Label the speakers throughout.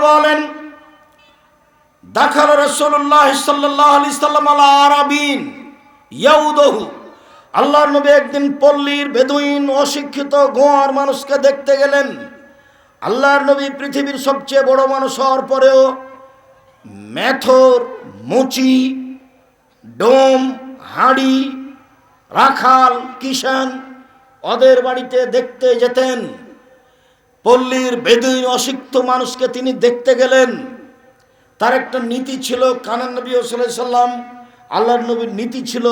Speaker 1: বলেন আল্লাহর নবী একদিন পল্লীর অশিক্ষিত গোয়ার মানুষকে দেখতে গেলেন। আল্লাহর নবী পৃথিবীর সবচেয়ে বড় মানুষ হওয়ার পরেও মেথর মুচি, ডোম, হাঁড়ি, রাখাল কিষান ওদের বাড়িতে দেখতে যেতেন। পল্লীর বেদুইন অশিক্ত মানুষকে তিনি দেখতে গেলেন। তার একটা নীতি ছিল, কানান নবী সাল্লাম, আল্লাহর নবীর নীতি ছিল,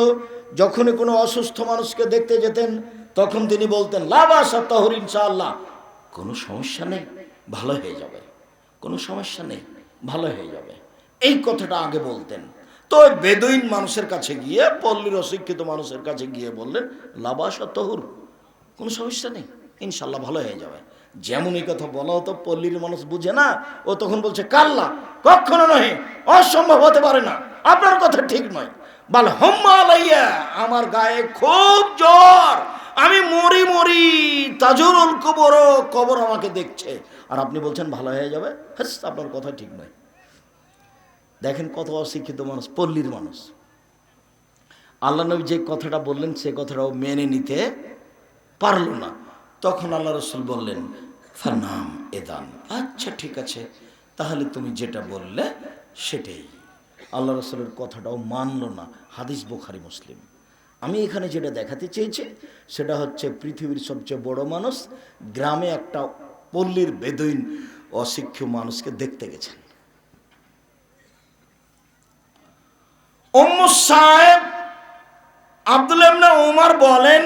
Speaker 1: যখনই কোনো অসুস্থ মানুষকে দেখতে যেতেন, তখন তিনি বলতেন লাবাসা তহর ইনশাআল্লাহ। কোনো সমস্যা নেই, ভালো হয়ে যাবে। কোনো সমস্যা নেই, ভালো হয়ে যাবে। এই কথাটা আগে বলতেন। তো ওই বেদুইন মানুষের কাছে গিয়ে, পল্লীর অশিক্ষিত মানুষের কাছে গিয়ে বললেন লাবাসা তহুর, কোনো সমস্যা নেই ইনশাল্লাহ ভালো হয়ে যাবে। যেমন এই কথা বলা হতো পল্লীর মানুষ বুঝে না, ও তখন বলছে, কাল্লা, কখনো নয় অসম্ভব হতে পারে না, আপনার কথা ঠিক নয়। বল হম্মা আমার গায়ে খুব জ্বর, আমি মরি মরি, তাজুরুল কবর কবর আমাকে দেখছে। আর আপনি বলছেন, ভালো হয়ে যাবে? হ্যাঁ আপনার কথা ঠিক নয়। দেখেন কত অশিক্ষিত মানুষ, পল্লীর মানুষ। আল্লাহ নবী যে কথাটা বললেন, সে কথাটাও মেনে নিতে পারল না। তখন আল্লাহ রসুল বললেন ফানাম এদান। আচ্ছা ঠিক আছে। তাহলে তুমি যেটা বললে সেটাই। আল্লাহ রসুলের কথাটাও মানলো না, হাদিস বোখারি, মুসলিম। আমি এখানে যেটা দেখাতে চেয়েছি, সেটা হচ্ছে পৃথিবীর সবচেয়ে বড় মানুষ গ্রামে একটা পল্লীর বেদইন অশিক্ষিত মানুষকে দেখতে গেছেন। সাহেব আব্দুল উমর বলেন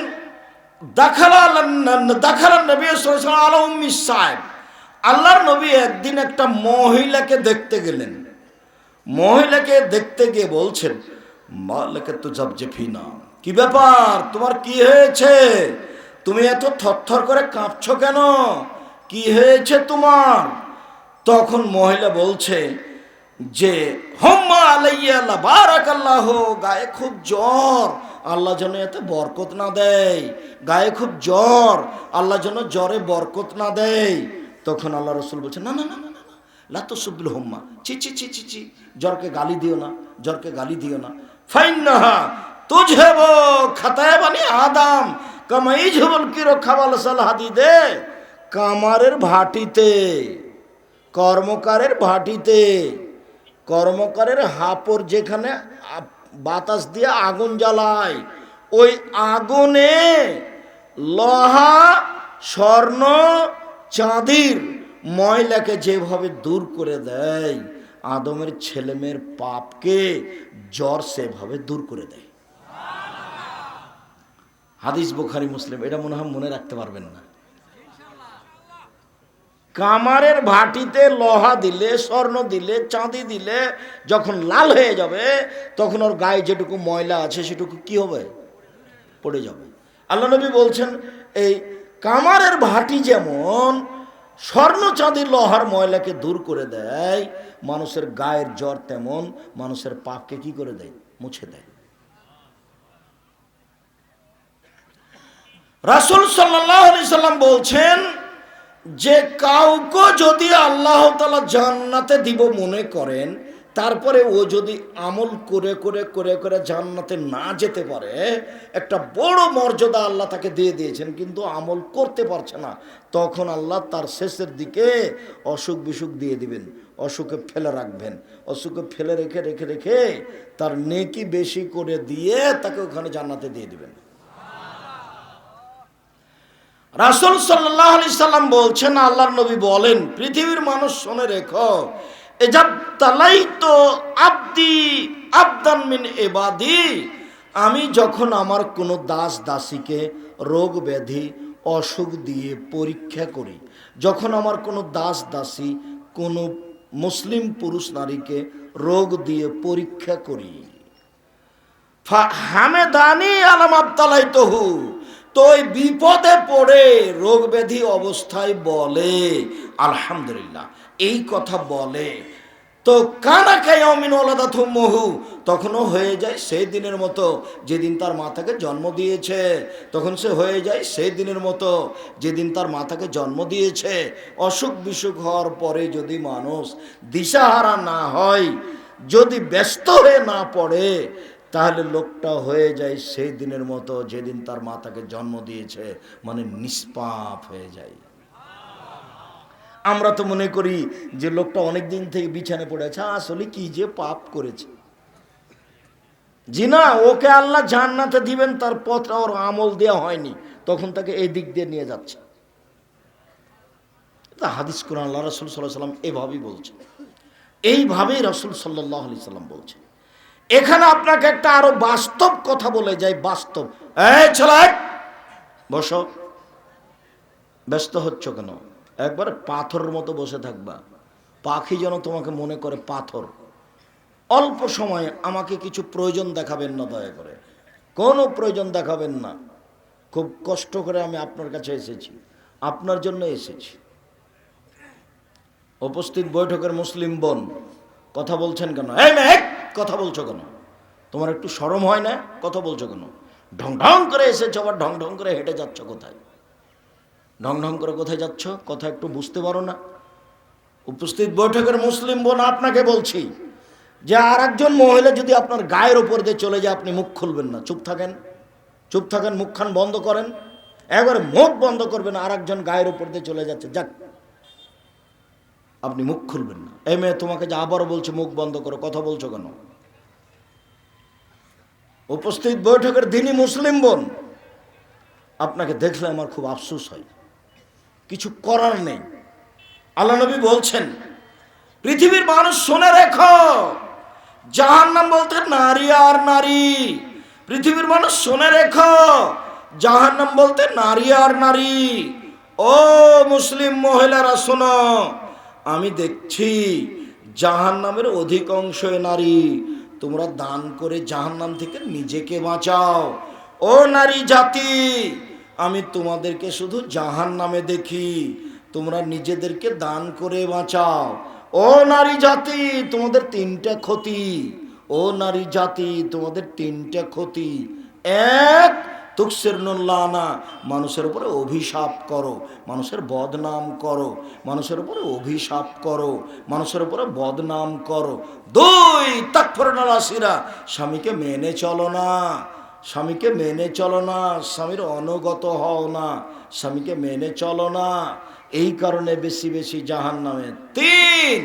Speaker 1: আল্লাহর নবী একদিন একটা মহিলাকে দেখতে গেলেন। মহিলাকে দেখতে গিয়ে বলছেন তো ফিনা। কি ব্যাপার? তোমার কি হয়েছে? তুমি এত থরথর করে কাঁপছ কেন? কি হয়েছে তোমার? তখন মহিলা বলছে যে, হোম্মা আলাইয়া বারাক আল্লাহ গায়ে খুব জ্বর। আল্লাহ যেন এতে বরকত না দেয়। গায়ে খুব জ্বর, আল্লাহ যেন জ্বরে বরকত না দেয়। তখন আল্লাহ রসুল বলছে, না না না না না লাতো সুবুল হোম্মা চি চি চি চি চি জ্বরকে গালি দিও না, জ্বরকে গালি দিও না। ফাইন না তুঝে বো খাতায় বানি আদাম, কামাই ঝবল কিরো খাবাল সাল হাদি দে কামারের ভাটিতে, কর্মকারের ভাটিতে, কর্মকারের হাপর যেখানে বাতাস দিয়ে আগুন জ্বালায়। ওই আগুনে লহা, স্বর্ণ, চাঁদির, ময়লাকে যেভাবে দূর করে দেয়, আদমের ছেলেমেয়ের পাপকে জ্বর সেভাবে দূর করে দেয়। হাদিস বুখারি, মুসলিম, এটা মনে হয় মনে রাখতে পারবেন না। কামারের ভাটিতে লোহা দিলে, স্বর্ণ দিলে, চাঁদি দিলে যখন লাল হয়ে যাবে, তখন ওর গায়ে যেটুকু ময়লা আছে সেটুকু কি হবে? পড়ে যাবে। আল্লাহ নবী বলছেন, এই কামারের ভাটি যেমন স্বর্ণ, চাঁদি, লোহার ময়লাকে দূর করে দেয়, মানুষের গায়ের জ্বর তেমন মানুষের পাপকে কি করে দেয়? মুছে দেয়। রাসুল সাল্লাহ সাল্লাম বলছেন যে কাউকে যদি আল্লাহ তালা জান্নাতে দিব মনে করেন, তারপরে ও যদি আমল করে করে করে করে জান্নাতে না যেতে পারে, একটা বড় মর্যাদা আল্লাহ তাকে দিয়ে দিয়েছেন, কিন্তু আমল করতে পারছে না, তখন আল্লাহ তার শেষের দিকে অসুখ বিসুখ দিয়ে দিবেন, অসুখে ফেলে রাখবেন, অসুখে ফেলে রেখে রেখে রেখে তার নেকি বেশি করে দিয়ে তাকে ওখানে জান্নাতে দিয়ে দিবেন। রাসুল সাল্লাহ আলি সাল্লাম বলছেন, আল্লাহর নবী বলেন, পৃথিবীর মানুষ শোনে রেখো তো মিন এবাদি আমি যখন আমার কোনো দাস দাসীকে রোগ ব্যাধি, অসুখ দিয়ে পরীক্ষা করি, যখন আমার কোনো দাস দাসী কোনো মুসলিম পুরুষ নারীকে রোগ দিয়ে পরীক্ষা করি হামেদানি আলাম আবতালাই তহু তো বিপদে পড়ে রোগ ব্যাধি অবস্থায় বলে। আলহামদুলিল্লাহ, এই কথা বলে। তো কানা কায়মিন ওলাদা মহু, তখনও হয়ে যায় সেই দিনের মতো যেদিন তার মাতাকে জন্ম দিয়েছে, তখন সে হয়ে যায় সেই দিনের মতো যেদিন তার মাতাকে জন্ম দিয়েছে। অসুখ বিসুখ হওয়ার পরে যদি মানুষ দিশাহারা না হয়, যদি ব্যস্ত হয়ে না পড়ে তাহলে লোকটা হয়ে যায় সেই দিনের মতো যেদিন তার মা তাকে জন্ম দিয়েছে মানে নিষ্পাপ হয়ে যায়। আমরা তো মনে করি যে লোকটা অনেক দিন থেকে বিছানে পড়ে আছে, আসলে কি যে পাপ করেছে। জি না ওকে আল্লাহ জান্নাতে দিবেন, তার পথটা ওর আমল দেওয়া হয়নি, তখন তাকে এই দিক দিয়ে নিয়ে যাচ্ছে। তা হাদিস কোরআন, আল্লাহ রসুল সাল্লাহ সাল্লাম এভাবেই বলছে এইভাবেই রসুল সাল্লাহ আলি সাল্লাম বলছে এখানে আপনাকে একটা আরও বাস্তব কথা বলে যায় বাস্তব। বসো। ব্যস্ত হচ্ছ কেন? একবার পাথরের মতো বসে থাকবা। পাখি যেন তোমাকে মনে করে পাথর। অল্প সময় আমাকে কিছু প্রয়োজন দেখাবেন না দয়া করে। কোনো প্রয়োজন দেখাবেন না। খুব কষ্ট করে আমি আপনার কাছে এসেছি। আপনার জন্য এসেছি। উপস্থিত বৈঠকের মুসলিম বোন, কথা বলছেন কেন? এই মেঘ কথা বলছো কেন? তোমার একটু সরম হয় না? কথা বলছো কেন? ঢং ঢং করে এসেছ, আবার ঢং ঢং করে হেঁটে যাচ্ছ কোথায়? ঢং ঢং করে কোথায় যাচ্ছ? কথা একটু বুঝতে পারো না। উপস্থিত বৈঠকের মুসলিম বোন আপনাকে বলছি যে আর একজন মহিলা যদি আপনার গায়ের ওপর দিয়ে চলে যায়, আপনি মুখ খুলবেন না। চুপ থাকেন। চুপ থাকেন, মুখখান বন্ধ করেন। একবারে মুখ বন্ধ করবেন আর একজন গায়ের উপর দিয়ে চলে যাচ্ছে। যাক আপনি মুখ খুলবেন না। এই মেয়ে তোমাকে যে আবারও বলছে, মুখ বন্ধ করো, কথা বলছো কেন? উপস্থিত বৈঠকের দিনই মুসলিম বোন। আপনাকে দেখলে আমার খুব আফসোস হয়। কিছু করার নেই। আল্লাহ নবী বলছেন, পৃথিবীর মানুষ শুনে রেখো জাহান নাম বলতে নারী আর নারী। পৃথিবীর মানুষ শুনে রেখো জাহান নাম বলতে নারী আর নারী। ও মুসলিম মহিলারা, শোনো আমি দেখছি জাহান নামের অধিকাংশই নারী। তোমরা দান করে জাহান নাম থেকে নিজেকে বাঁচাও। ও নারী জাতি, আমি তোমাদেরকে শুধু জাহান নামে দেখি। তোমরা নিজেদেরকে দান করে বাঁচাও। ও নারী জাতি, তোমাদের তিনটা ক্ষতি। ও নারী জাতি, তোমাদের তিনটা ক্ষতি। এক তুকসের নল্লানা মানুষের উপরে অভিশাপ করো, মানুষের বদনাম করো, মানুষের উপরে অভিশাপ করো, মানুষের উপরে বদনাম করো। দুই তাৎপর রাশিরা স্বামীকে মেনে চলো না, স্বামীকে মেনে চলো না, স্বামীর অনুগত হও না, স্বামীকে মেনে চলো না। এই কারণে বেশি বেশি জাহান নামে তিন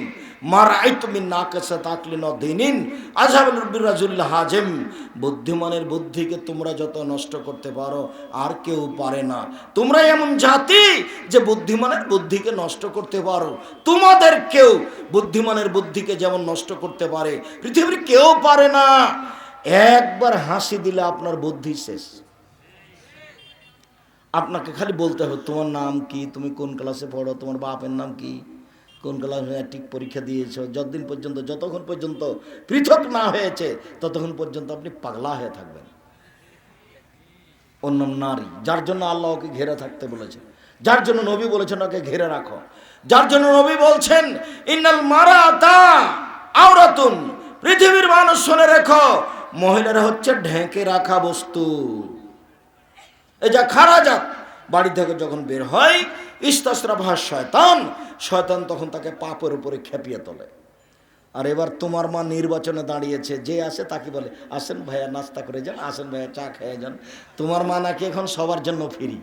Speaker 1: হাজেম। বুদ্ধিমানের বুদ্ধিকে তোমরা যত নষ্ট করতে পারো, আর কেউ পারে না। তোমরা এমন জাতি যে বুদ্ধিমানের বুদ্ধিকে নষ্ট করতে পারো। তোমাদের কেউ বুদ্ধিমানের বুদ্ধিকে যেমন নষ্ট করতে পারে, পৃথিবীর কেউ পারে না। একবার হাসি দিলে আপনার বুদ্ধি শেষ। আপনাকে খালি বলতে হবে, তোমার নাম কি? তুমি কোন ক্লাসে পড়ো? তোমার বাপের নাম কি? কোন ক্লাসে ঠিক পরীক্ষা দিয়েছ? যতদিন পর্যন্ত, যতক্ষণ পর্যন্ত পৃথক না হয়েছে, ততক্ষণ পর্যন্ত আপনি পাগলা হয়ে থাকবেন। অন্য নারী, যার জন্য আল্লাহ ওকে ঘেরে থাকতে বলেছে যার জন্য নবী বলেছেন ওকে ঘেরে রাখো। যার জন্য নবী বলছেন, ইন্নাল মারা তা আওরাতুন, পৃথিবীর মানুষ শুনে রেখো, মহিলারা হচ্ছে ঢেকে রাখা বস্তু। এই যা খারা যাক বাড়ি থেকে যখন বের হয় ইস্তাসরা ভাস শয়তান শয়তান তখন তাকে পাপের উপরে খেপিয়ে তোলে। আর এবার তোমার মা নির্বাচনে দাঁড়িয়েছে, যে আসে তাকে বলে, আসেন ভাইয়া, নাস্তা করে যান, আসেন ভাইয়া, চা খেয়ে যান। তোমার মা নাকি এখন সবার জন্য ফিরি?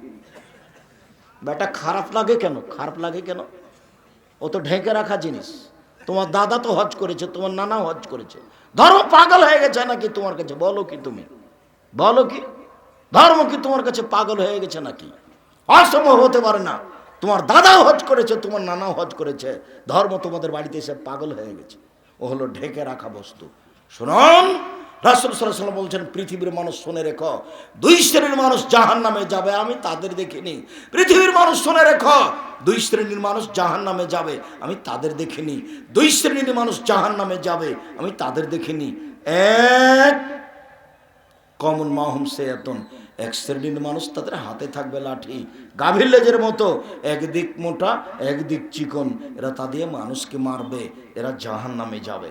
Speaker 1: বেটা, খারাপ লাগে কেন? খারাপ লাগে কেন? ও তো ঢেকে রাখা জিনিস। তোমার দাদা তো হজ করেছে, তোমার নানাও হজ করেছে। ধর্ম পাগল হয়ে গেছে নাকি তোমার কাছে? বলো কি তুমি? বলো কি? ধর্ম কি তোমার কাছে পাগল হয়ে গেছে নাকি? অসম্ভব হতে পারে না। তোমার দাদাও হজ করেছে, তোমার নানাও হজ করেছে। ধর্ম তোমাদের বাড়িতে এসে পাগল হয়ে গেছে। ও হলো ঢেকে রাখা বস্তু। শুনুন, রাসুল বলছেন, পৃথিবীর মানুষ শুনে রেখো, দুই শ্রেণির মানুষ জাহান নামে যাবে, আমি তাদের দেখিনি। পৃথিবীর মানুষ শুনে রেখো, দুই শ্রেণির মানুষ জাহান নামে যাবে, আমি তাদের দেখিনি। দুই শ্রেণির মানুষ জাহান নামে যাবে, আমি তাদের দেখিনি। এক, কমন মাহুম সেয়াতন। এক শ্রেণির মানুষ তাদের হাতে থাকবে লাঠি গাভীর লেজের মতো। একদিক মোটা, একদিক চিকন। এরা তা দিয়ে মানুষকে মারবে, এরা জাহান নামে যাবে।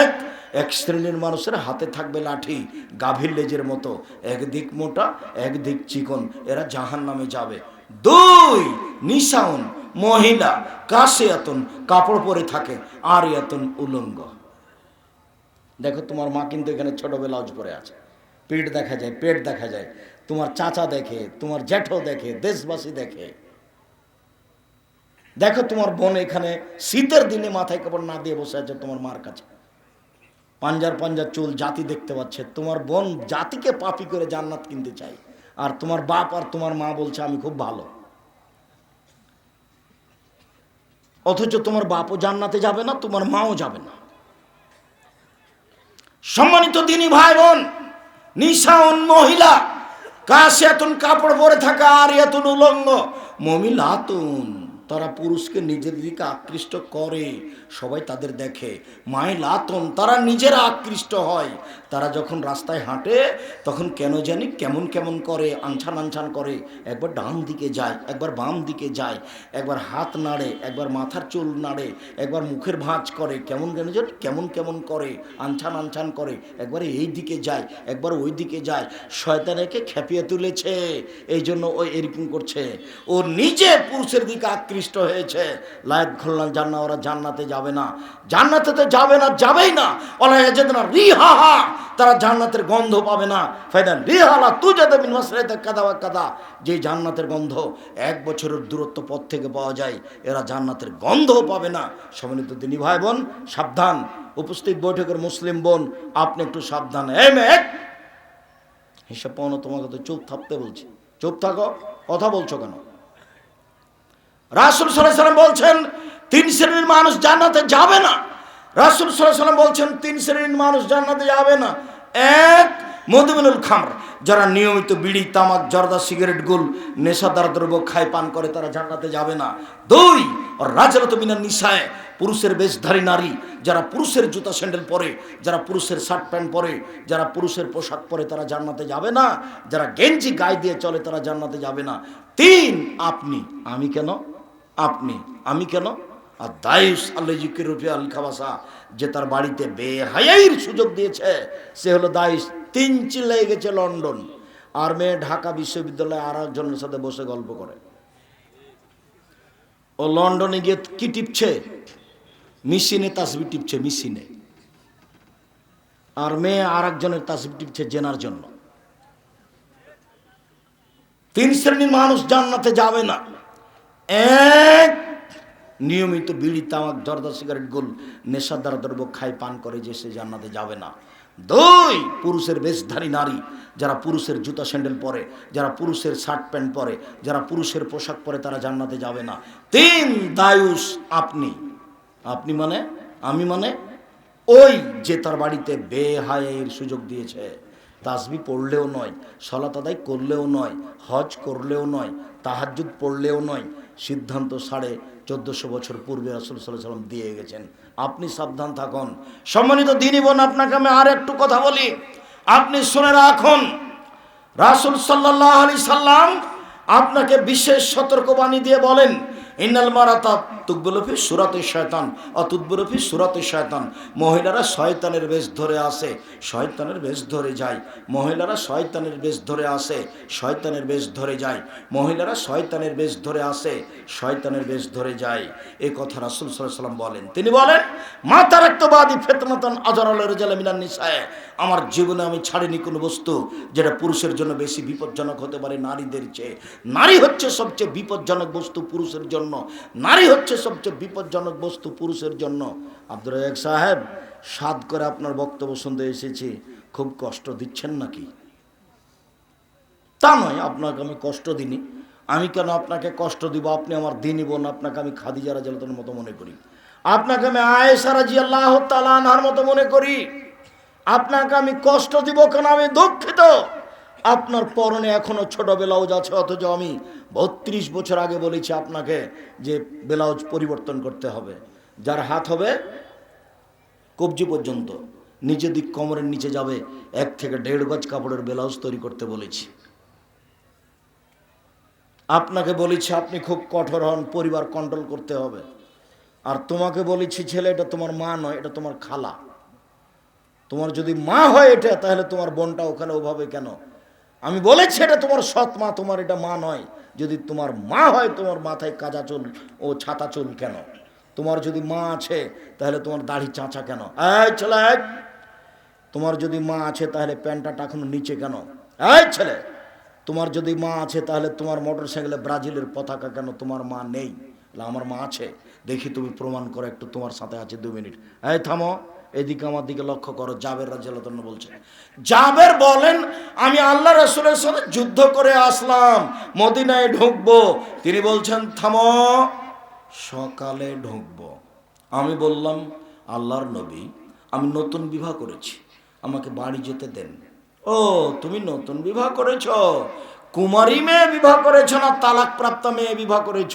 Speaker 1: এক এক শ্রেণির মানুষের হাতে থাকবে লাঠি গাভীর লেজের মতো। একদিক মোটা, একদিক চিকন, এরা জাহান নামে যাবে। দুই, নিশাউন, মহিলা কাশে এতন কাপড় পরে থাকে আর এতন উলঙ্গ। দেখো তোমার মা কিন্তু এখানে ছোট ব্লাউজ পরে আছে। পেট দেখা যায়, পেট দেখা যায়। তোমার চাচা দেখে, তোমার জ্যাঠো দেখে, দেশবাসী দেখে। দেখো তোমার বোন এখানে শীতের দিনে মাথায় কাপড় না দিয়ে বসে আছে তোমার মার কাছে। পাঞ্জার পাঞ্জার চুল জাতি দেখতে পাচ্ছে। তোমার বোন জাতিকে পাপি করে জান্নাত কিনতে চাই আর তোমার বাপ আর তোমার মা বলছে, আমি খুব ভালো। অথচ তোমার বাপও জান্নাতে যাবে না, তোমার মাও যাবে না। সম্মানিত দিনী ভাই বোন নিশাউন মহিলা কাশে এতন কাপড় পরে থাকা আর এতন উলঙ্গ। মমিলাতুন, তারা পুরুষকে নিজের দিকে আকৃষ্ট করে, সবাই তাদের দেখে। মায় লাতন তারা নিজেরা আকৃষ্ট হয়। তারা যখন রাস্তায় হাঁটে, তখন কেন জানি কেমন কেমন করে আনছান আনছান করে একবার ডান দিকে যায়, একবার বাম দিকে যায়, একবার হাত নাড়ে, একবার মাথার চুল নাড়ে, একবার মুখের ভাঁজ করে, কেমন কেন জানি কেমন কেমন করে আনছান আনছান করে একবার এই দিকে যায়, একবার ওই দিকে যায়। শয়তানেকে খেপিয়ে তুলেছে এই জন্য ও এরকম করছে। ও নিজে পুরুষের দিকে আকৃষ্ট হয়েছে। লায়ত খুললাম জান্না ওরা জান্নাতে যাবে না। জান্নাতে তো যাবে না, যাবেই না। ওলা যেতে না রিহাহা। তারা জান্নাতের গন্ধ পাবে না। ফায়দা রিহালা তু যাতে মিন মাসরাইতে কাদা বা কাদা। যে জান্নাতের গন্ধ এক বছরের দূরত্ব পথ থেকে পাওয়া যায়, এরা জান্নাতের গন্ধও পাবে না। সম্মানিত দিনী ভাই বোন সাবধান। উপস্থিত বৈঠকের মুসলিম বোন, আপনি একটু সাবধান। এই মেঘ! হিসাব পাওনো তোমাকে তো চুপ থাকতে বলছি। চুপ থাকো, কথা বলছো কেন? রাসুল সাল্লাম বলছেন, তিন শ্রেণির মানুষ জান্নাতে যাবে না। রাসুল সাল্লাম বলছেন, তিন শ্রেণির মানুষ জান্নাতে যাবে না। এক, মধুমিনুল খামর। যারা নিয়মিত বিড়ি, তামাক, জর্দা, সিগারেট, গুল, নেশাদার দ্রব্য খায়, পান করে, তারা জান্নাতে যাবে না। দুই, রাজারত বিনা নিশায় পুরুষের বেশধারী নারী, যারা পুরুষের জুতা স্যান্ডেল পরে, যারা পুরুষের শার্ট প্যান্ট পরে, যারা পুরুষের পোশাক পরে, তারা জান্নাতে যাবে না। যারা গেঞ্জি গায়ে দিয়ে চলে, তারা জান্নাতে যাবে না। তিন, আপনি, আমি কেন? আপনি, আমি কেন? আর দায়ুস আল্লাহ জিকির রুফি আল খাবাসা যে তার বাড়িতে বেহায়াইর সুযোগ দিয়েছে, সে হলো দায়ুস। তিন চিল্লাই গেছে লন্ডন। আর মেয়ে ঢাকা বিশ্ববিদ্যালয়ে আর একজনের সাথে বসে গল্প করে। ও লন্ডনে গিয়ে কি টিপছে? মেশিনে তাসবি টিপছে, মেশিনে। আর মেয়ে আর একজনের তাসবি টিপছে জেনার জন্য। তিন শ্রেণির মানুষ জান্নাতে যাবে না। এক নিয়মিত বিড়ি, তামাক, জর্দা, সিগারেট, গোল নেশাদার দ্রব্য খায়, পান করে যে সে জান্নাতে যাবে না। দুই, পুরুষের বেশধারী নারী, যারা পুরুষের জুতা স্যান্ডেল পরে, যারা পুরুষের শার্ট প্যান্ট পরে, যারা পুরুষের পোশাক পরে তারা জান্নাতে যাবে না। তিন, দায়ুস, আপনি। আপনি মানে? আমি মানে? ওই যে তার বাড়িতে বেহায়ের সুযোগ দিয়েছে। তাসবি পড়লেও নয়, সলাত আদায় করলেও নয়, হজ করলেও নয় তাহাজুদ পড়লেও নয়, সিদ্ধান্ত সাড়ে চোদ্দশো বছর পূর্বে রাসুল সাল্লাহ সাল্লাম দিয়ে গেছেন। আপনি সাবধান থাকুন। সম্মানিত দিনই বোন, আপনাকে আমি আর একটু কথা বলি। আপনি শুনে রাখুন, রাসুল সাল্লাহ আলি সাল্লাম আপনাকে বিশেষ সতর্কবাণী দিয়ে বলেন ইন্নাল মারাতা তুকবুলফি সুরাতে শয়তান অতুদ্বুরফি সুরাতে শয়তান মহিলারা শয়তানের বেশ ধরে আসে, শয়তানের বেশ ধরে যায়। মহিলারা শয়তানের বেশ ধরে আসে, শয়তানের বেশ ধরে যায়। মহিলারা শয়তানের বেশ ধরে আসে, শয়তানের বেশ ধরে যায়। এই কথা রাসুল সাল্লাম বলেন। তিনি বলেন মাতার একবাদী ফেতনাতন আজরাল রেজাল মিনান নিসায়, আমার জীবনে আমি ছাড়িনি কোনো বস্তু যেটা পুরুষের জন্য বেশি বিপজ্জনক হতে পারে নারীদের চেয়ে। নারী হচ্ছে সবচেয়ে বিপজ্জনক বস্তু পুরুষের জন্য। নারী হচ্ছে সবচেয়ে বিপজ্জনক বস্তু পুরুষের জন্য। আব্দুল রাজাক সাহেব, সাদ করে আপনার বক্তব্য শুনতে এসেছি, খুব কষ্ট দিচ্ছেন নাকি? তা নয়, আপনাকে আমি কষ্ট দিনি আমি কেন আপনাকে কষ্ট দিব? আপনি আমার দিনই বোন, আপনাকে আমি খাদিজা রাজালতনের মতো মনে করি। আপনাকে আমি আয়েশা রাজি আল্লাহ তালানহার মতো মনে করি। আপনাকে আমি কষ্ট দিব কেন? আমি দুঃখিত। আপনার পরনে এখনও ছোট ব্লাউজ আছে, অথচ আমি বত্রিশ বছর আগে বলেছি আপনাকে যে ব্লাউজ পরিবর্তন করতে হবে। যার হাত হবে কবজি পর্যন্ত। নিচে দিক কোমরের নিচে যাবে, এক থেকে দেড় গজ কাপড়ের ব্লাউজ তৈরি করতে বলেছি। আপনাকে বলেছি আপনি খুব কঠোর হন, পরিবার কন্ট্রোল করতে হবে। আর তোমাকে বলেছি, ছেলে, এটা তোমার মা নয়, এটা তোমার খালা। তোমার যদি মা হয় এটা, তাহলে তোমার বোনটা ওখানে ওভাবে কেন? আমি বলেছি এটা তোমার সৎ মা, তোমার এটা মা নয়। যদি তোমার মা হয়, তোমার মাথায় কাজা চুল ও ছাতা চুল কেন? তোমার যদি মা আছে, তাহলে তোমার দাড়ি চাঁচা কেন? এই ছেলে! তোমার যদি মা আছে, তাহলে প্যান্টটা এখনও নিচে কেন? এই ছেলে! তোমার যদি মা আছে, তাহলে তোমার মোটর সাইকেলে ব্রাজিলের পতাকা কেন তোমার মা নেই? আমার মা আছে। দেখি তুমি প্রমাণ করো, একটু তোমার সাথে আছে দু মিনিট। এই, থামো। এদিকে আমার দিকে লক্ষ্য করো, জাবের রাজিয়াল্লাহ বলছে, জাবের বলেন, আমি আল্লাহ রসুলের সাথে যুদ্ধ করে আসলাম, মদিনায় ঢুকবো। তিনি বলছেন, থামো, সকালে ঢুকবো। আমি বললাম, আল্লাহর নবী, আমি নতুন বিবাহ করেছি, আমাকে বাড়ি যেতে দেন। ও, তুমি নতুন বিবাহ করেছ? কুমারী মেয়ে বিবাহ করেছ না তালাক প্রাপ্ত মেয়ে বিবাহ করেছ?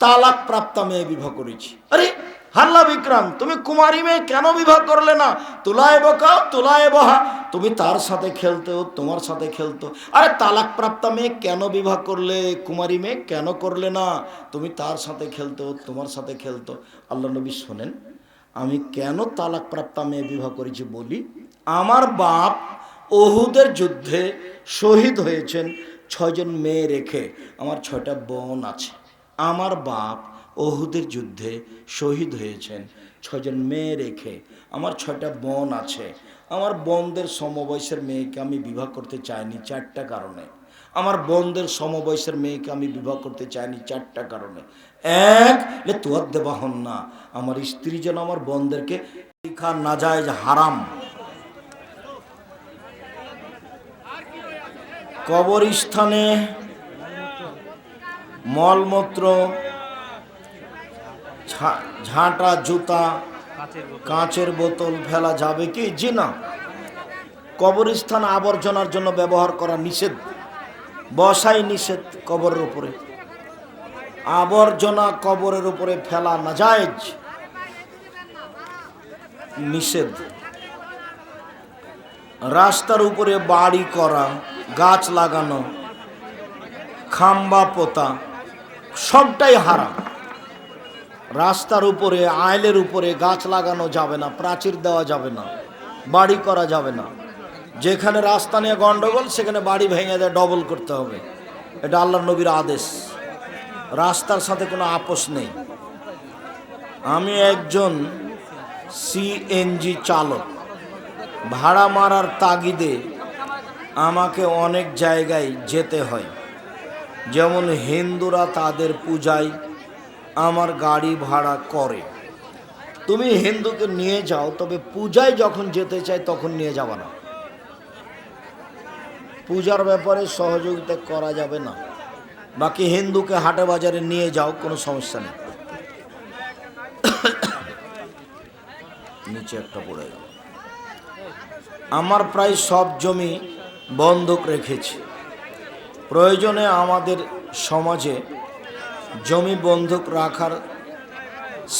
Speaker 1: তালাক প্রাপ্ত মেয়ে বিবাহ করেছি। আরে হাল্লা বিক্রম, তুমি কুমারী মেয়ে কেন বিবাহ করলে না? তুলায় বকাও তুলায় বহা। তুমি তার সাথে খেলতেও, তোমার সাথে খেলতো। আরে তালাক প্রাপ্ত মেয়ে কেন বিবাহ করলে? কুমারী মেয়ে কেন করলে না? তুমি তার সাথে খেলতো তোমার সাথে খেলতো। আল্লাহ নবী শোনেন, আমি কেন তালাক প্রাপ্ত মেয়ে বিবাহ করেছি বলি? আমার বাপ ওহুদের যুদ্ধে শহীদ হয়েছেন, ছয়জন মেয়ে রেখে। আমার ছয়টা বোন আছে। আমার বাপ ওহুদের যুদ্ধে শহীদ হয়েছেন। ছজন মেয়ে রেখে। আমার ছয়টা বোন আছে। আমার বোনদের সমবয়সের মেয়েকে আমি বিবাহ করতে চাইনি চারটা কারণে। আমার বোনদের সমবয়সের মেয়েকে আমি বিবাহ করতে চাইনি চারটা কারণে। এক যে তোয়ার দেবা হন না। আমার স্ত্রী যেন আমার বোনদেরকে শিখা না যায় হারাম। কবরস্থানে মলমূত্র ঝাঁটা, জুতা, কাঁচের বোতল ফেলা যাবে কি? জি না। কবরস্থান আবর্জনার জন্য ব্যবহার করা নিষেধ। বসাই নিষেধ কবরের উপরে। আবর্জনা কবরের উপরে ফেলা না যায় নিষেধ। রাস্তার উপরে বাড়ি করা, গাছ লাগানো, খাম্বা পোতা, সবটাই হারাম। রাস্তার উপরে আয়লের উপরে গাছ লাগানো যাবে না, প্রাচীর দেওয়া যাবে না, বাড়ি করা যাবে না। যেখানে রাস্তা নিয়ে গন্ডগোল, সেখানে বাড়ি ভেঙে দেয় ডবল করতে হবে। এটা আল্লাহ নবীর আদেশ। রাস্তার সাথে কোনো আপোষ নেই। আমি একজন সিএনজি চালক। ভাড়া মারার তাগিদে আমাকে অনেক জায়গায় যেতে হয়। যেমন হিন্দুরা তাদের পূজায় আমার গাড়ি ভাড়া করে। তুমি হিন্দুকে নিয়ে যাও, তবে পূজায় যখন যেতে চাই তখন নিয়ে যাবে না। পূজার ব্যাপারে সহযোগিতা করা যাবে না। বাকি হিন্দুকে হাটে বাজারে নিয়ে যাও, কোনো সমস্যা নেই। নিচে একটা পড়ে গেল। আমার প্রায় সব জমি বন্ধক রেখেছি। প্রয়োজনে আমাদের সমাজে জমি বন্ধক রাখার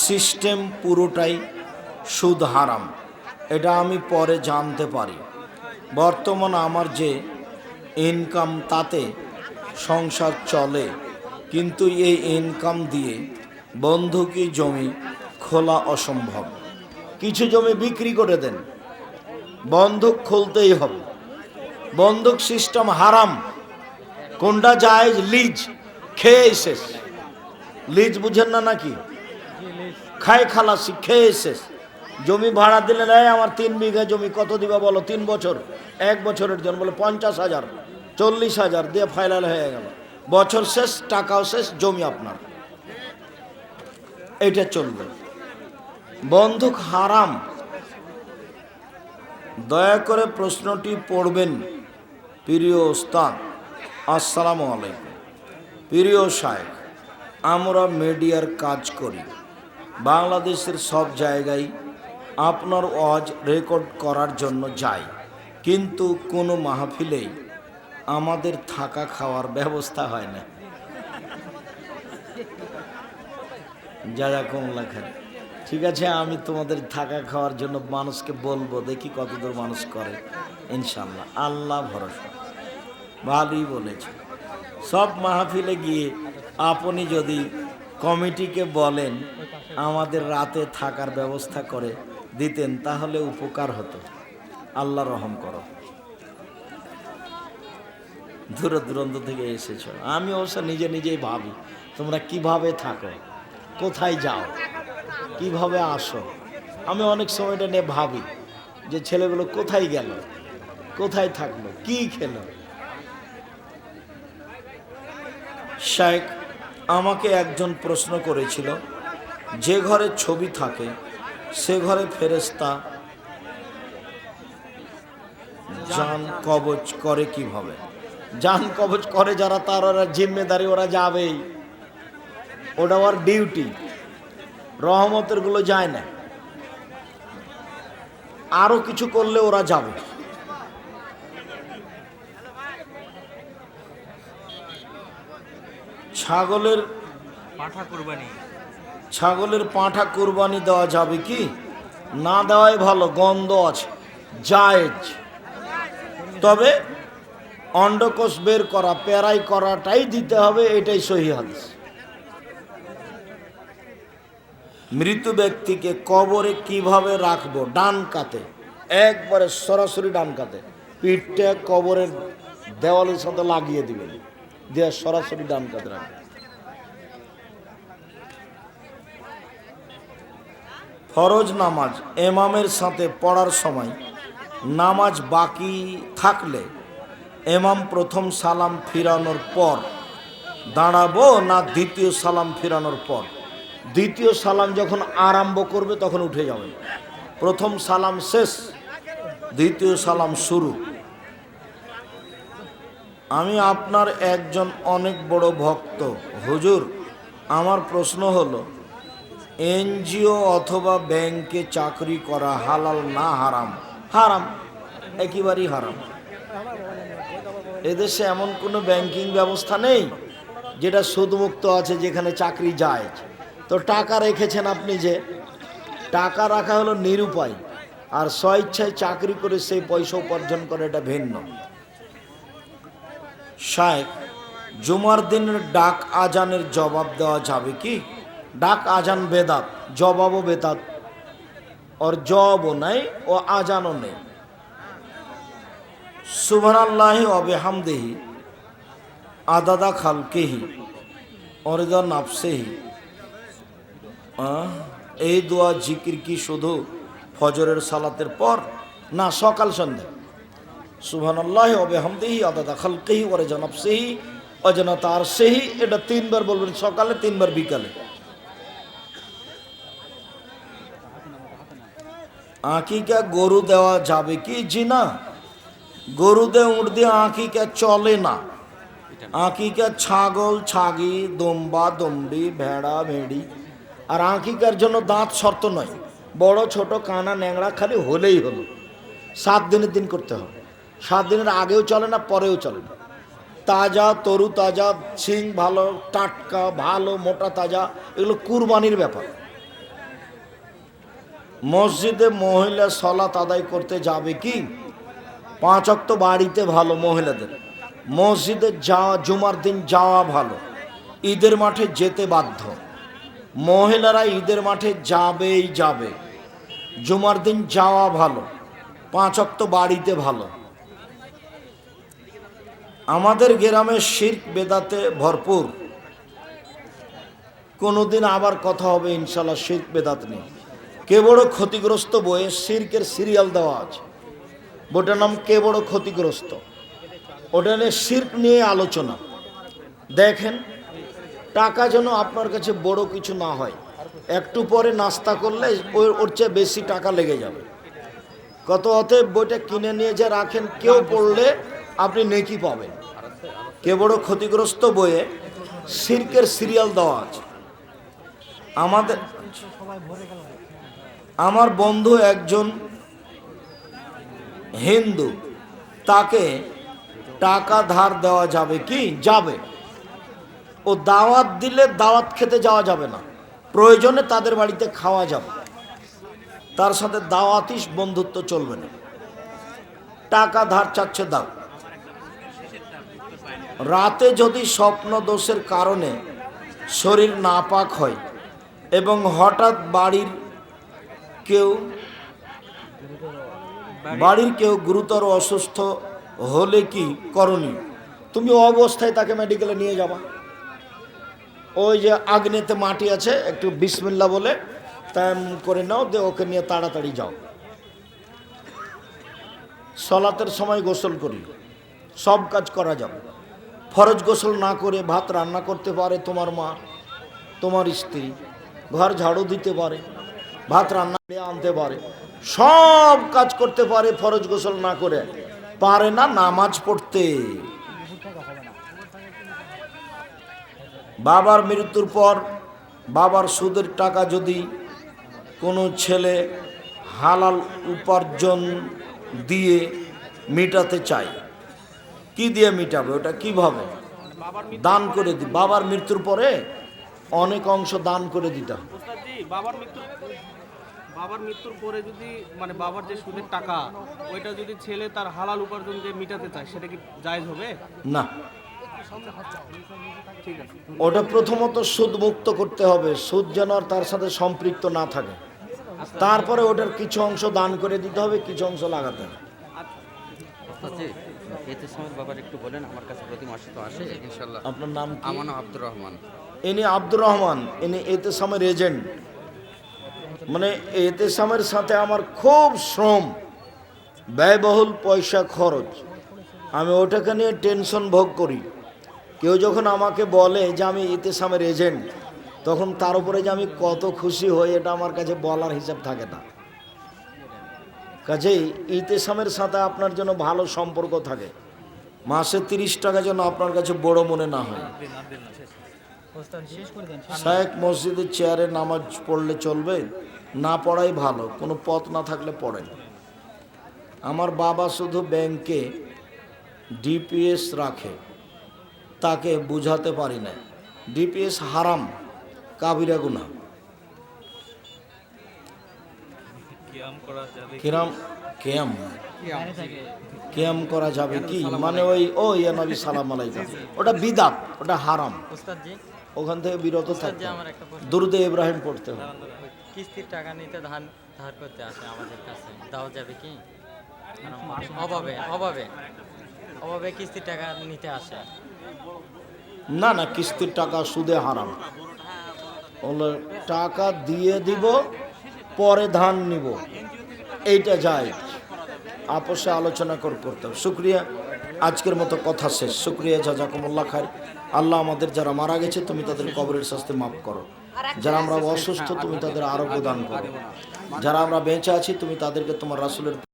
Speaker 1: সিস্টেম পুরোটাই সুদ হারাম। এটা আমি পরে জানতে পারি। বর্তমান আমার যে ইনকাম তাতে সংসার চলে, কিন্তু এই ইনকাম দিয়ে বন্ধকি জমি খোলা অসম্ভব। কিছু জমি বিক্রি করে দেন, বন্ধক খুলতেই হবে। বন্ধক সিস্টেম হারাম। কোনটা যায় লিজ। খেয়ে শেষ। লিজ বুঝেন না নাকি? খাই খালাসি খেয়ে শেষ। জমি ভাড়া দিলে নেয়, আমার তিন বিঘা জমি কত দিবা বলো? তিন বছর। এক বছরের জন্য বলে পঞ্চাশ হাজার, চল্লিশ হাজার দিয়ে ফাইনাল হয়ে গেল। বছর শেষ, টাকাও শেষ, জমি আপনার। এটা চলবে। বন্ধুক হারাম। দয়া করে প্রশ্নটি পড়বেন, প্রিয় ওস্তাদ। আসসালামু আলাইকুম। প্রিয় সাহেব আমরা মিডিয়ার কাজ করি। বাংলাদেশের সব জায়গায় আপনার ওয়াজ রেকর্ড করার জন্য যাই। কিন্তু কোনো মাহফিলেই আমাদের থাকা খাওয়ার ব্যবস্থা হয় না। যা যা কমলা খান ঠিক আছে, আমি তোমাদের থাকা খাওয়ার জন্য মানুষকে বলব, দেখি কতদূর মানুষ করে। ইনশাল্লাহ আল্লাহ ভরসা। ভালোই বলেছে। সব মাহফিলে গিয়ে আপনি যদি কমিটিকে বলেন, আমাদের রাতে থাকার ব্যবস্থা করে দিতেন, তাহলে উপকার হতো। আল্লাহ রহম করো। দূর দূরান্ত থেকে এসেছ। আমি অবশ্য নিজে নিজেই ভাবি, তোমরা কীভাবে থাকো? কোথায় যাও? কীভাবে আসো? আমি অনেক সময়টা নিয়ে ভাবি যে ছেলেগুলো কোথায় গেল? কোথায় থাকল? কি খেলো? শেখ আমাকে একজন প্রশ্ন করেছিল, যে ঘরে ছবি থাকে, সে ঘরে ফেরেস্তা জান কবচ করে কীভাবে? জান কবচ করে যারা, তার ওরা জিম্মেদারি, ওরা যাবেই। ওটা ওর ডিউটি। রহমতেরগুলো যায় না। আরও কিছু করলে ওরা যাবে। ছাগলের
Speaker 2: পাঠা কুরবানি।
Speaker 1: ছাগলের পাঁঠা কোরবানি দেওয়া যাবে কি? না দেওয়াই ভালো গন্ধ আছে জায়েজ। তবে অন্ডকোষ বের করা পেরাই করাটাই দিতে হবে এটাই সহি হাদিস। মৃত ব্যক্তিকে কবরে কীভাবে রাখব? ডান কাতে একবারে সরাসরি ডান কাতে। পিঠটা কবরের দেওয়ালের সাথে লাগিয়ে দিবেন। দিয়ে সরাসরি ডান কাতে রাখবেন ফরজ নামাজ এমামের সাথে পড়ার সময় নামাজ বাকি থাকলে এমাম প্রথম সালাম ফিরানোর পর দাঁড়াবো না দ্বিতীয় সালাম ফিরানোর পর? দ্বিতীয় সালাম যখন আরম্ভ করবে তখন উঠে যাবে প্রথম সালাম শেষ, দ্বিতীয় সালাম শুরু। আমি আপনার একজন অনেক বড় ভক্ত। হুজুর, আমার প্রশ্ন হলো, এনজিও অথবা ব্যাংকে চাকরি করা হালাল না হারাম? হারাম, একেবারেই হারাম। এদেশে এমন কোনো ব্যাংকিং ব্যবস্থা নেই যেটা সুদমুক্ত আছে যেখানে চাকরি যায়। তো টাকা রেখেছেন আপনি যে, টাকা রাখা হলো নিরুপায়, আর স্বইচ্ছায় চাকরি করে সেই পয়সা উপার্জন করে এটা ভিন্ন। শায়েক জুমার দিনের ডাক আজানের জবাব দেওয়া যাবে কি? ডাক আজান বেদাত, জবাবও বেদাত। ওর জবাবও নাই ও আজানও নেই। সুবহান আল্লাহ অবে হামদেহি আদাদা খালকেহি, অরিদা নাফসেহি। এই দোয়া জিকির কি শুধু ফজরের সালাতের পর না সকাল সন্ধ্যা? সুবহান আল্লাহ অবে হামদেহি আদাদা খালকেহি ওরে জনাবসেহি অজনা তার সেহি এটা তিনবার বলবেন সকালে, তিনবার বিকালে। আঁকিকা গরু দেওয়া যাবে কি? জি না। গরু দে উঠ দিয়ে আঁকিকা চলে না। আঁকিকা ছাগল, ছাগি, দম্বা, দম্বি, ভেড়া, ভেড়ি। আর আঁকিকার জন্য দাঁত শর্ত নয়। বড়, ছোট, কানা ন্যাংরা খালি হলেই হলো। সাত দিনের দিন করতে হবে। সাত দিনের আগেও চলে না, পরেও চলে না। তাজা, তরু তাজা শিং ভালো, টাটকা, ভালো, মোটা তাজা, এগুলো কুরবানির ব্যাপার। মসজিদে মহিলা সলাত আদায় করতে যাবে কি? পাঁচ অক্ত বাড়িতে ভালো মহিলাদের। মসজিদে যাওয়া জুমার দিন যাওয়া ভালো, ঈদের মাঠে যেতে বাধ্য। মহিলারা ঈদের মাঠে যাবেই যাবে। জুমার দিন যাওয়া ভালো, পাঁচ অক্ত বাড়িতে ভালো। আমাদের গ্রামে শির্ক বেদাতে ভরপুর। কোনোদিন আবার কথা হবে, ইনশাল্লাহ শির্ক বেদাত নিয়ে। কে বড় ক্ষতিগ্রস্ত বইয়ে শির্কের সিরিয়াল দেওয়া আছে? বইটার নাম কে বড় ক্ষতিগ্রস্ত? ওটা নিয়ে শির্ক নিয়ে আলোচনা। দেখেন, টাকা যেন আপনার কাছে বড় কিছু না হয়। একটু পরে নাস্তা করলে ওর ওর চেয়ে বেশি টাকা লেগে যাবে। কত অতএব বইটা কিনে নিয়ে যে রাখেন, কেউ পড়লে আপনি নেকি পাবেন। কে বড় ক্ষতিগ্রস্ত বইয়ে শির্কের সিরিয়াল দেওয়া আছে। আমাদের আমার বন্ধু একজন হিন্দু, তাকে টাকা ধার দেওয়া যাবে কি? যাবে। ও দাওয়াত দিলে দাওয়াত খেতে যাওয়া যাবে না। প্রয়োজনে তাদের বাড়িতে খাওয়া যাবে। তার সাথে দাওয়াতিস বন্ধুত্ব চলবে না। টাকা ধার চাচ্ছে দাও। রাতে যদি স্বপ্ন দোষের কারণে শরীর নাপাক হয় এবং হঠাৎ বাড়ির কেউ বাড়ির কেউ গুরুতর অসুস্থ হলে কি করণীয়? তুমি অবস্থায় তাকে মেডিকেলে নিয়ে যাবা। ওই যে আগ্নেতে মাটি আছে, একটু বিসমিল্লা বলে তাম করে নাও, দিয়ে ওকে নিয়ে তাড়াতাড়ি যাও। সলাতের সময় গোসল করি সব কাজ করা যাবে। ফরজ গোসল না করে ভাত রান্না করতে পারে তোমার মা, তোমার স্ত্রী, ঘর ঝাড়ু দিতে পারে, ভাত রান্না আনতে পারে, সব কাজ করতে পারে ফরজ গোসল না করে, পারে না নামাজ পড়তে। বাবার মৃত্যুর পর বাবার সুদের টাকা যদি কোনো ছেলে হালাল উপার্জন দিয়ে মেটাতে চায় কি দিয়ে মিটাবে? ওটা কীভাবে? দান করে দি বাবার মৃত্যুর পরে অনেক অংশ দান করে দিতে হবে।
Speaker 3: বাবার মৃত্যুর বাবার মৃত্যুর পরে যদি মানে বাবার যে সুদের টাকা ওইটা যদি ছেলে তার হালাল উপার্জন মিটাতে চায় সেটা কি জায়েজ হবে?
Speaker 1: না। ওটা প্রথমত সুদ মুক্ত করতে হবে। সুদ যেন আর তার সাথে সম্পৃক্ত না থাকে। তারপরে ওটার কিছু অংশ দান করে দিতে হবে কিছু অংশ লাগাতে হবে।
Speaker 4: এতে সময় বাবার একটু বলেন আমার কাছে প্রতি মাসে তো আসে। ইনশাল্লাহ।
Speaker 1: আপনার নাম কি?
Speaker 4: আমার নাম আব্দুর রহমান।
Speaker 1: ইনি আব্দুর রহমান ইনি এতেসামের এজেন্ট। মানে এতেসামের সাথে আমার খুব শ্রম ব্যয়বহুল পয়সা খরচ। আমি ওটাকে নিয়ে টেনশন ভোগ করি। কেউ যখন আমাকে বলে যে আমি ইতেসামের এজেন্ট তখন তার উপরে যে আমি কত খুশি হই এটা আমার কাছে বলার হিসাব থাকে না। কাজেই ইতেসামের সাথে আপনার জন্য ভালো সম্পর্ক থাকে। মাসে তিরিশ টাকা যেন আপনার কাছে বড় মনে না হয়। শায়েক মসজিদের চেয়ারে নামাজ পড়লে চলবে, না পড়াই ভালো, কোনো পথ না থাকলে পড়েন আমার বাবা শুধু ব্যাংকে ডিপিএস রাখে, তাকে বুঝাতে পারি না। ডিপিএস হারাম, কাবিরা গুনা
Speaker 2: কিয়াম করা যাবে
Speaker 1: কিরাম কেয়াম। কেয়াম করা যাবে কি? মানে ওই ও ইয়া নবী সালাম আলাইকুম। ওটা বিদাত ওটা হারাম। ওখান থেকে বিরত থাকতে দুরুদে ইব্রাহিম পড়তে হবে।
Speaker 5: কিস্তির টাকা নিতে ধার ধার করতে আসে আমাদের কাছে। দেওয়া যাবে কি? অভাবে অভাবে অভাবে কিস্তির টাকা নিতে আসে।
Speaker 1: না না কিস্তির টাকা সুদে হারাম। হলো টাকা দিয়ে দিব পরে ধান নিব। এইটা যাই আপোষে আলোচনা কর করতে হবে। শুক্রিয়া। আজকের মতো কথা শেষ। শুক্রিয়া যা জাজাকুমুল্লাহ খাই আল্লাহ আমাদের যারা মারা গেছে, তুমি তাদের কবরের শাস্তি মাফ করো। যারা আমরা অসুস্থ, তুমি তাদের আরোগ্য দান করো। যারা আমরা বেঁচে আছি, তুমি তাদেরকে তোমার রাসুলের